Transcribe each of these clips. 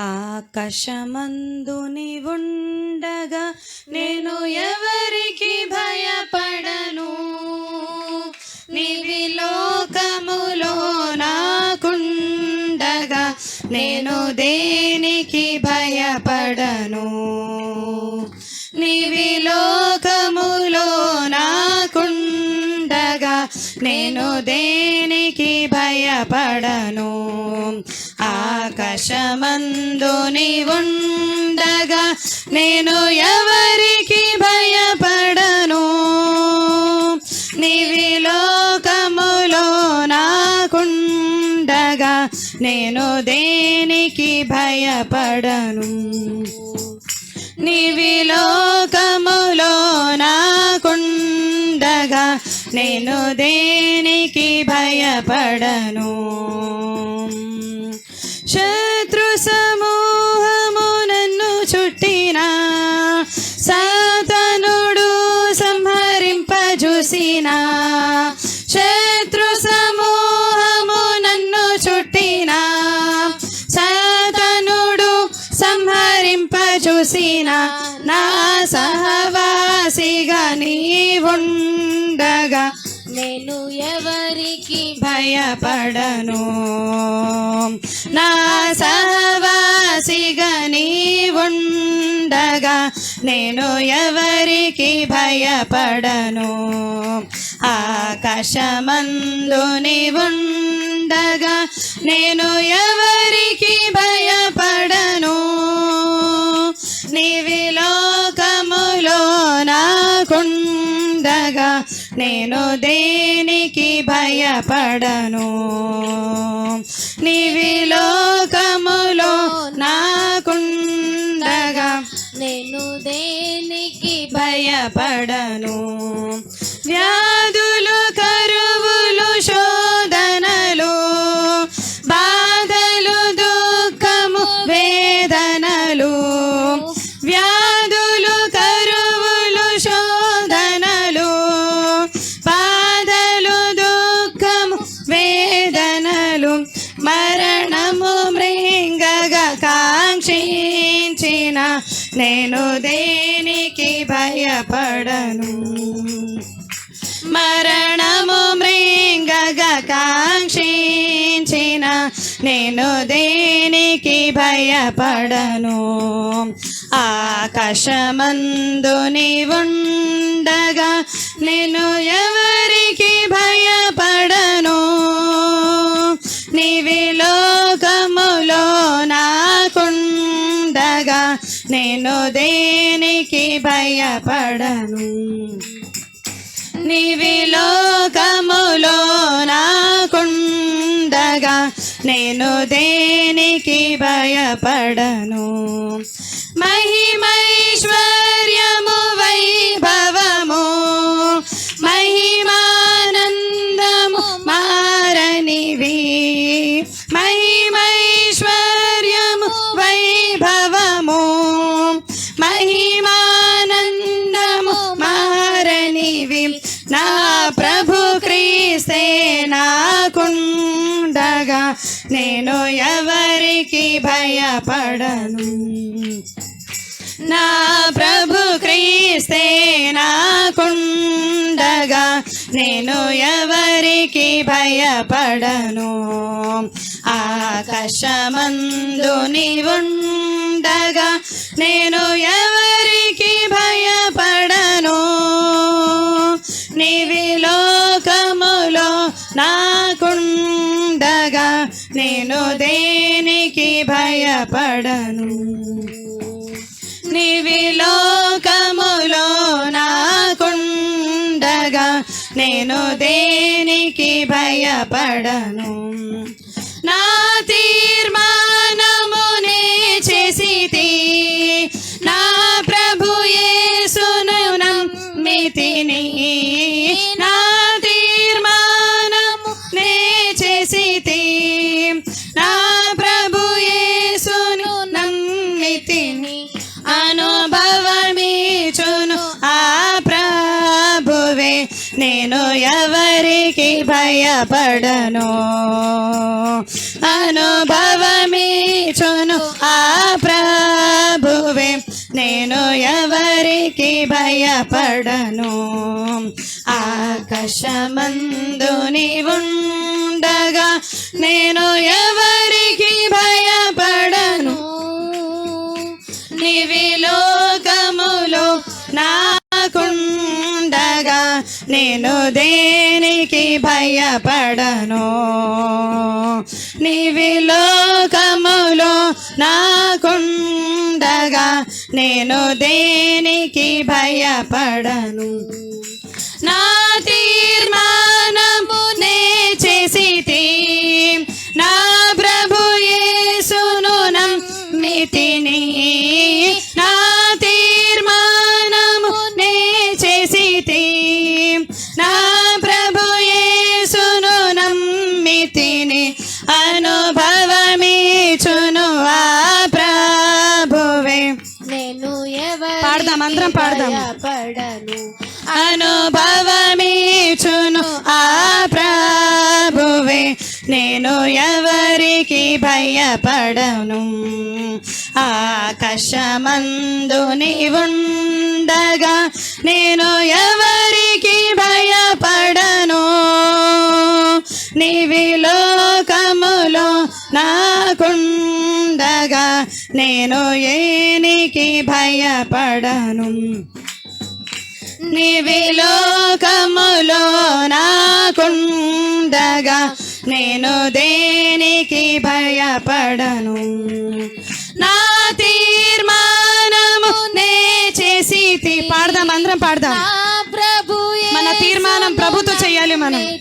ఆకాశమందుని ఉండగా నేను ఎవరికి భయపడను? నీవి లోకములో నాకుండగా నేను దేనికి భయపడను? నీవి లోకములో నాకుండగా నేను దేనికి భయపడను? ఆకాశమందు ఉండగా నేను ఎవరికి భయపడను? నీవి లోకములో నాకుండగా నేను దేనికి భయపడను? నీవి లోకములో నాకుండగా నేను దేనికి భయపడను? தேசமோ భయపడను. నా సహవాసిగా నీవుండగా నేను ఎవరికి భయపడను? ఆకాశమందు ఉండగా నేను ఎవరికి భయపడను? నీవిలోకములో లోకములో ఉండగా నేను దేనికి భయపడను? నీవి లోకములో నాకుండగా నేను దేనికి భయపడను? నేను దేనికి భయపడను? మరణము మృంగగా కాంక్షించిన నేను దేనికి భయపడను? ఆకాశమందు ఉండగా నేను ఎవరికి భయపడ నేను దేనికి భయపడను? నీవి లోకములో నాకుండగా నేను దేనికి భయపడను? మహిమైశ్వర్యము వైభవము మహిమానంద నా ప్రభు క్రీస్తే నాకుండగా నేను ఎవరికి భయపడను నా ప్రభు క్రీస్తే నాకుండగా నేను ఎవరికి భయపడను ఆకాశమందు నీవుండగా నేను ఎ పడను నీవి లోకములో నాకుండగా నేను దేనికి భయపడను? నేను ఎవరికి భయపడను? అనుభవమీచును ఆ ప్రభువే. నేను ఎవరికి భయపడను? ఆకాశమందు ఉండగా నేను ఎవరికి భయపడను? నేను దేనికి భయపడను? నీవి లోకములో నాకుండగా నేను దేనికి భయపడను? నా తీర్మానము నే చేసి అనుభవమీచును. ఆ ప్రభువే నేను ఎవరికి భయపడను? ఆకాశమందు నీవుండగా నేను ఎవరికి భయపడను? నీవి లోకములో నాకుండగా నేను ఏనికి భయపడను? నాకుండగా నేను దేనికి భయపడను? నా తీర్మానము నే చేసి పాడదాం అందరం పాడదాం. మన తీర్మానం ప్రభుతో చెయ్యాలి మనం.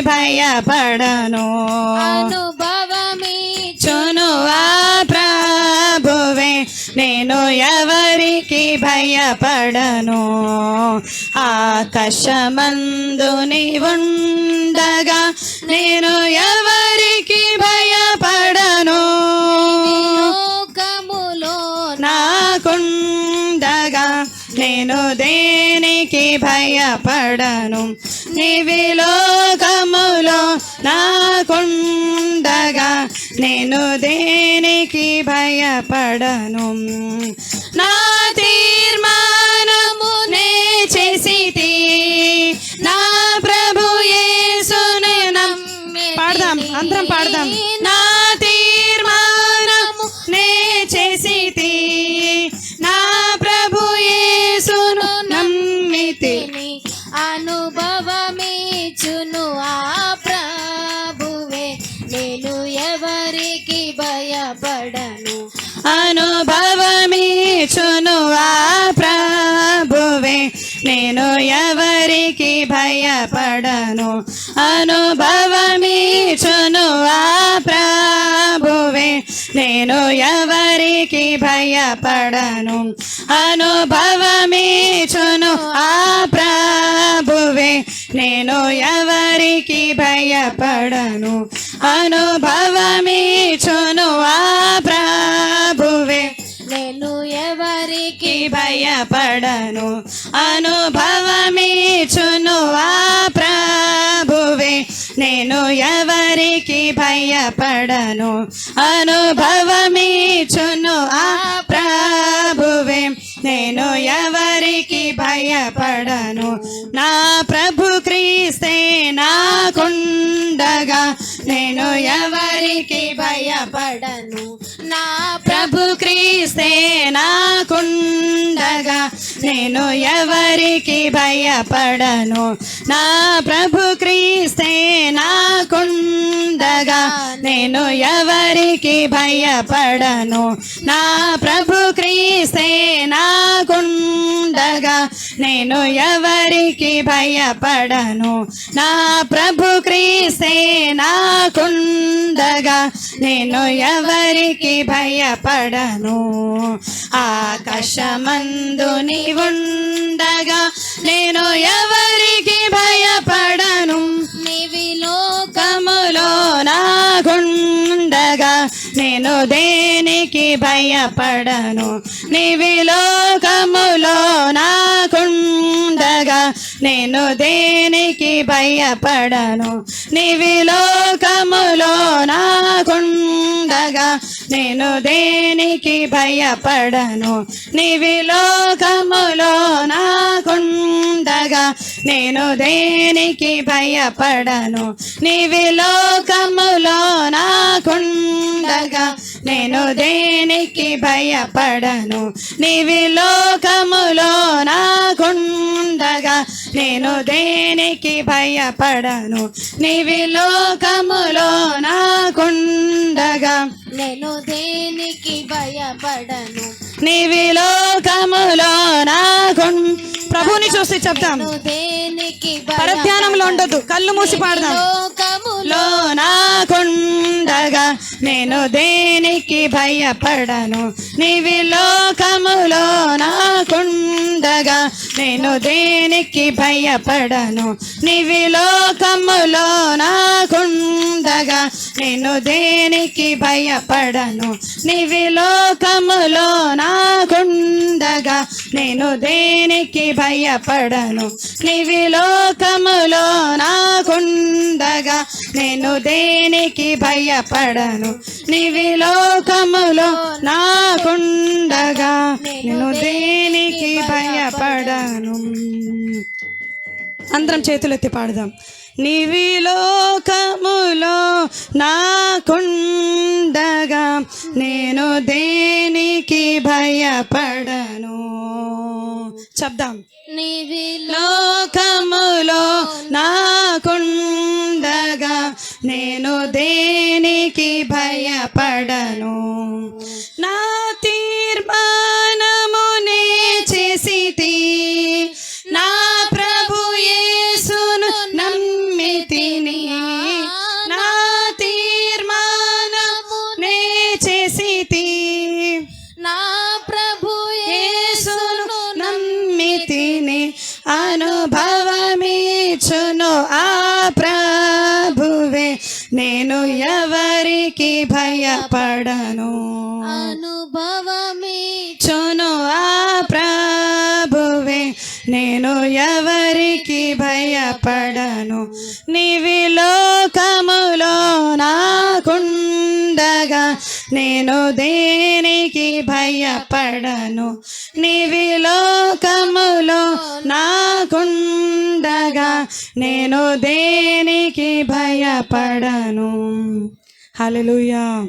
భయపడను. అనుభవమే చును ఆ ప్రభువే నేను ఎవరికి భయపడను? ఆకాశమందు ఉండగా నేను ఎవరికి భయపడను? లోకములో నాకుండగా నేను దేనికి భయపడను? నీవి లోకములో నాకుండగా నేను దేనికి భయపడను? నా తీర్మా తిని ఆ ప్రభువే. నేను ఎవరికి భయపడను? అనుభవమీచును ఆ ప్రభువే. నేను ఎవరికి భయపడను? అనుభవమీచును ఆ ప్రభువే. నేను ఎవరికి భయపడను? అనుభవమీచును ఆ ప్రభువే. నేను ఎవరికి భయపడను? అనుభవమీచును ఆ ప్రభువే. నేను ఎవరికి భయపడను? అనుభవమీచును ఆ ప్రభువే. నేను ఎవరికి భయపడను? అనుభవమీచును ఆ ప్రభువే. నేను ఎవరికి భయపడను? నా ప్రభు క్రీస్తే నాకుండగా నేను ఎవరికి భయపడను? నా ప్రభు క్రీస్తే నాకుండగా నేను ఎవరికి భయపడను? నా ప్రభు క్రీస్తే నాకుండగా నేను ఎవరికి భయపడను? నా ప్రభు క్రీస్తే నాకుండగా నేను ఎవరికి భయపడను? నా ప్రభు క్రీస్తే కుండగా నేను ఎవరికి భయపడను? ఆకాశమందు ఉండగా నేను ఎవరికి భయపడను? నీవి లోకములో నాగుండగా నేను దేనికి భయపడను? నీవి లోకములో నాకుండగా నేను దేనికి భయపడను? నీవి లోకములో నాకుండగా నేను దేనికి భయపడను? నీవి లోకములో నాకుండగా నేను దేనికి భయపడను? నీవి లోకములో నాకుండగా నేను దేనికి భయపడను? నీవి లోకములో నా నేను దేనికి భయపడను? నీవి లోకములో నాకుండగా. నేను దేనికి భయపడను? నీవి లోకములో నాకు. ప్రభుని చూసి చెప్తాం. పరధ్యానంలో ఉండదు కళ్ళు మూసి పాడదాం. లో నాకుండగా నేను దేనికి భయపడను? నీవి లోకములో నాకుండగా నేను దేనికి భయపడను? నీవి లోకములో నాకుండగా నేను దేనికి భయపడను? నీవి లోకములో నాకుండగా నేను దేనికి భయపడను? నీవి లోకములో నాకుండగా నేను దేనికి భయపడను? నీవి లోకములో నాకుండగా నేను దేనికి భయపడను? అందరం చేతులెత్తి పాడదాం. నీవి లోకములో నాకుండగా నేను దేనికి భయపడను? చెప్దాం. నీవి లోకములో నాకుండగా నేను దేనికి భయపడను? ఎవరికి భయపడను. అనుభవమే. చును ఆ ప్రభువే నేను ఎవరికి భయపడను. నీవి లోకములో నాకుండగా నేను దేనికి భయపడను. నీవి లోకములో నాకుండగా నేను దేనికి భయపడను. Hallelujah.